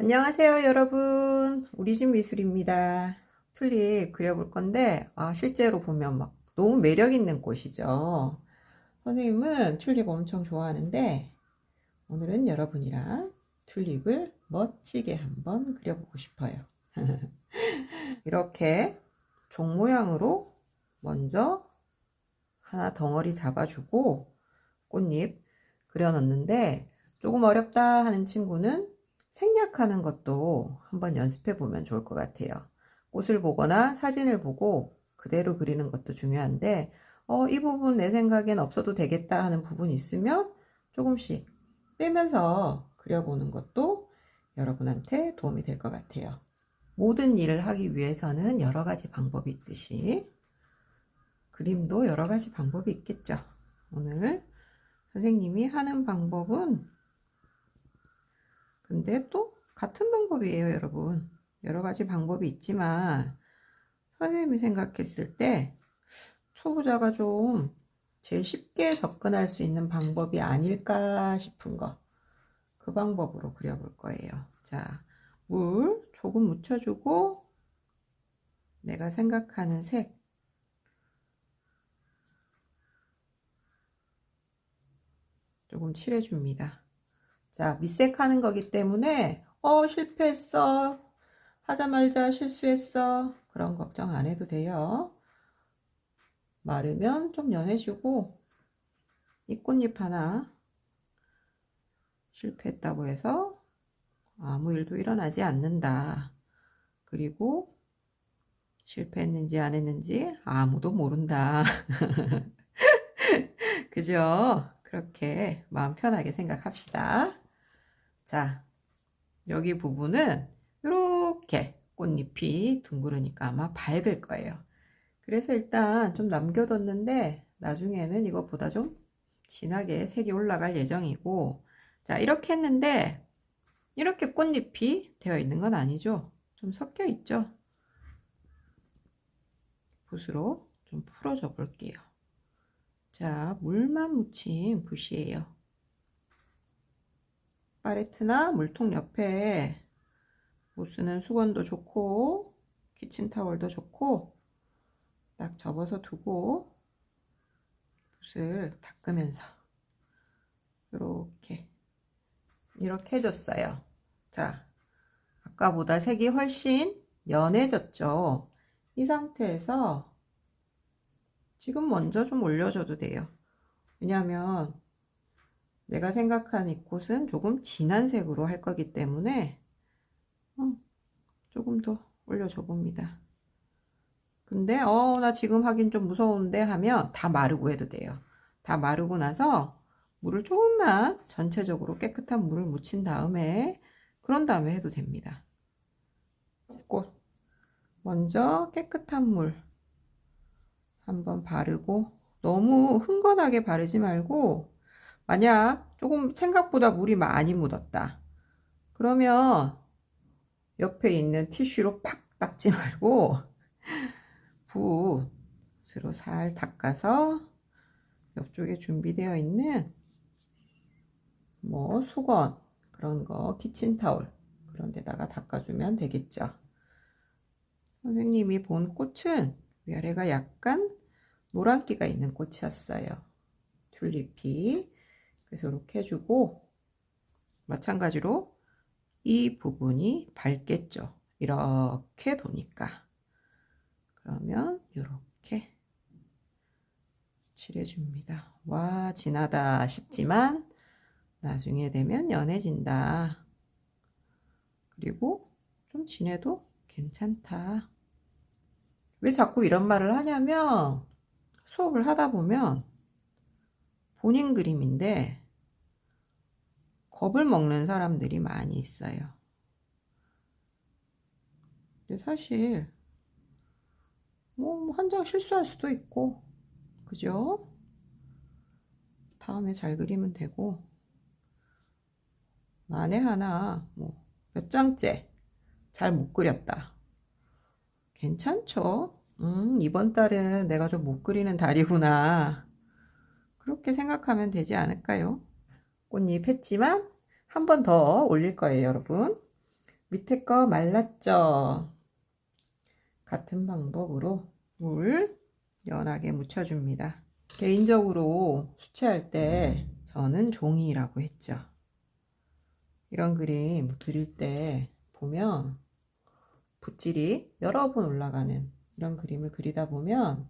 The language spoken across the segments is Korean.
안녕하세요, 여러분. 우리 집 미술입니다. 튤립 그려볼 건데, 아, 실제로 보면 막 너무 매력 있는 꽃이죠. 선생님은 튤립 엄청 좋아하는데, 오늘은 여러분이랑 튤립을 멋지게 한번 그려보고 싶어요. 이렇게 종 모양으로 먼저 하나 덩어리 잡아주고 꽃잎 그려놓는데 조금 어렵다 하는 친구는 생략하는 것도 한번 연습해 보면 좋을 것 같아요. 꽃을 보거나 사진을 보고 그대로 그리는 것도 중요한데, 어, 이 부분 내 생각엔 없어도 되겠다 하는 부분 있으면 조금씩 빼면서 그려보는 것도 여러분한테 도움이 될 것 같아요. 모든 일을 하기 위해서는 여러 가지 방법이 있듯이 그림도 여러 가지 방법이 있겠죠. 오늘 선생님이 하는 방법은 근데 또 같은 방법이에요, 여러분. 여러 가지 방법이 있지만 선생님이 생각했을 때 초보자가 좀 제일 쉽게 접근할 수 있는 방법이 아닐까 싶은 거. 그 방법으로 그려볼 거예요. 자, 물 조금 묻혀주고 내가 생각하는 색 조금 칠해줍니다. 자, 밑색하는 거기 때문에 어 실패했어 하자 말자 실수했어 그런 걱정 안 해도 돼요. 마르면 좀 연해지고 이 꽃잎 하나 실패했다고 해서 아무 일도 일어나지 않는다. 그리고 실패했는지 안 했는지 아무도 모른다. 그죠? 그렇게 마음 편하게 생각합시다. 자, 여기 부분은 이렇게 꽃잎이 둥그러니까 아마 밝을 거예요. 그래서 일단 좀 남겨뒀는데 나중에는 이것보다 좀 진하게 색이 올라갈 예정이고 자, 이렇게 했는데 이렇게 꽃잎이 되어 있는 건 아니죠. 좀 섞여 있죠. 붓으로 좀 풀어줘 볼게요. 자, 물만 묻힌 붓이에요. 파레트나 물통 옆에 못 쓰는 수건도 좋고 키친타월도 좋고 딱 접어서 두고 붓을 닦으면서 이렇게 이렇게 해줬어요. 자, 아까보다 색이 훨씬 연해졌죠. 이 상태에서 지금 먼저 좀 올려줘도 돼요. 왜냐하면 내가 생각한 이 꽃은 조금 진한 색으로 할 거기 때문에 어, 조금 더 올려줘 봅니다. 근데 어 나 지금 하긴 좀 무서운데 하면 다 마르고 해도 돼요. 다 마르고 나서 물을 조금만 전체적으로 깨끗한 물을 묻힌 다음에 그런 다음에 해도 됩니다. 꽃 먼저 깨끗한 물 한번 바르고 너무 흥건하게 바르지 말고 만약 조금 생각보다 물이 많이 묻었다. 그러면 옆에 있는 티슈로 팍 닦지 말고 붓으로 살 닦아서 옆쪽에 준비되어 있는 뭐 수건 그런 거 키친타올 그런 데다가 닦아주면 되겠죠. 선생님이 본 꽃은 위아래가 약간 노란기가 있는 꽃이었어요. 튤립이. 그래서 이렇게 해주고 마찬가지로 이 부분이 밝겠죠. 이렇게 도니까. 그러면 이렇게 칠해줍니다. 와 진하다 싶지만 나중에 되면 연해진다. 그리고 좀 진해도 괜찮다. 왜 자꾸 이런 말을 하냐면 수업을 하다 보면 본인 그림인데 겁을 먹는 사람들이 많이 있어요. 근데 사실 뭐 한 장 실수할 수도 있고 그죠? 다음에 잘 그리면 되고 만에 하나 뭐 몇 장째 잘 못 그렸다. 괜찮죠? 음, 이번 달은 내가 좀 못 그리는 달이구나. 그렇게 생각하면 되지 않을까요? 꽃잎 했지만 한 번 더 올릴 거예요, 여러분. 밑에 거 말랐죠? 같은 방법으로 물 연하게 묻혀줍니다. 개인적으로 수채할 때 저는 종이라고 했죠. 이런 그림 그릴 때 보면 붓질이 여러 번 올라가는 이런 그림을 그리다 보면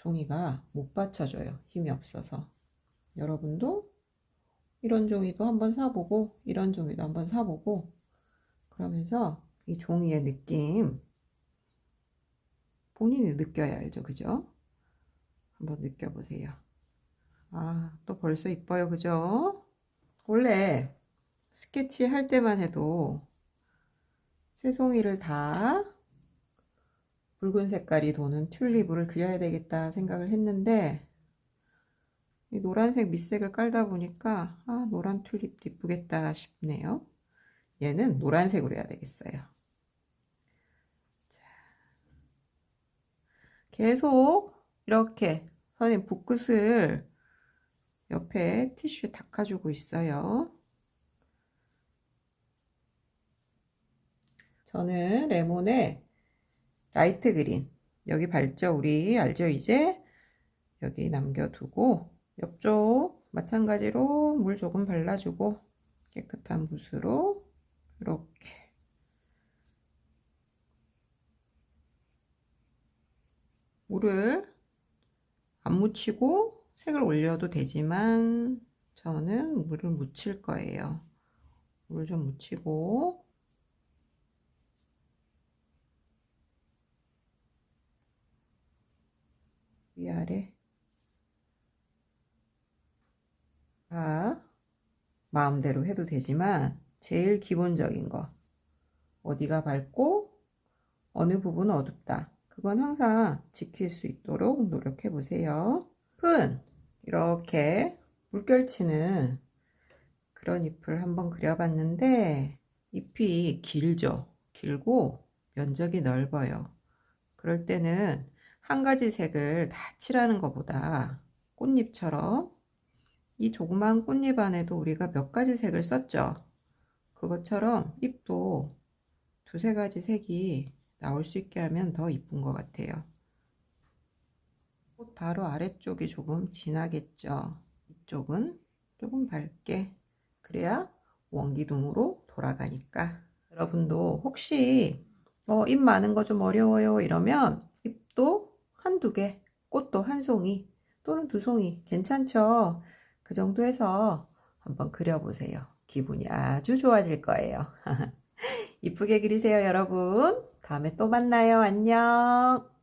종이가 못 받쳐줘요. 힘이 없어서. 여러분도 이런 종이도 한번 사보고 이런 종이도 한번 사보고 그러면서 이 종이의 느낌 본인이 느껴야 알죠. 그죠? 한번 느껴보세요. 아, 또 벌써 이뻐요. 그죠? 원래 스케치 할 때만 해도 새송이를 다 붉은 색깔이 도는 튤립을 그려야 되겠다 생각을 했는데 이 노란색 밑색을 깔다 보니까 아 노란 튤립도 이쁘겠다 싶네요. 얘는 노란색으로 해야 되겠어요. 자, 계속 이렇게 선생님 붓끝을 옆에 티슈에 닦아주고 있어요. 저는 레몬의 라이트 그린. 여기 밝죠 우리 알죠 이제? 여기 남겨두고 옆쪽 마찬가지로 물 조금 발라주고 깨끗한 붓으로 이렇게. 물을 안 묻히고 색을 올려도 되지만 저는 물을 묻힐 거예요. 물좀 묻히고 위아래. 다 마음대로 해도 되지만 제일 기본적인 거. 어디가 밝고 어느 부분은 어둡다. 그건 항상 지킬 수 있도록 노력해 보세요. 푼! 이렇게 물결치는 그런 잎을 한번 그려봤는데 잎이 길죠. 길고 면적이 넓어요. 그럴 때는 한 가지 색을 다 칠하는 것보다 꽃잎처럼 이 조그만 꽃잎 안에도 우리가 몇 가지 색을 썼죠. 그것처럼 잎도 두세 가지 색이 나올 수 있게 하면 더 이쁜 것 같아요. 꽃 바로 아래쪽이 조금 진하겠죠. 이쪽은 조금 밝게 그래야 원기둥으로 돌아가니까 여러분도 혹시 어, 잎 많은 거 좀 어려워요 이러면 잎도 한두 개, 꽃도 한 송이 또는 두 송이 괜찮죠? 그 정도 해서 한번 그려보세요. 기분이 아주 좋아질 거예요. 이쁘게 그리세요, 여러분. 다음에 또 만나요. 안녕.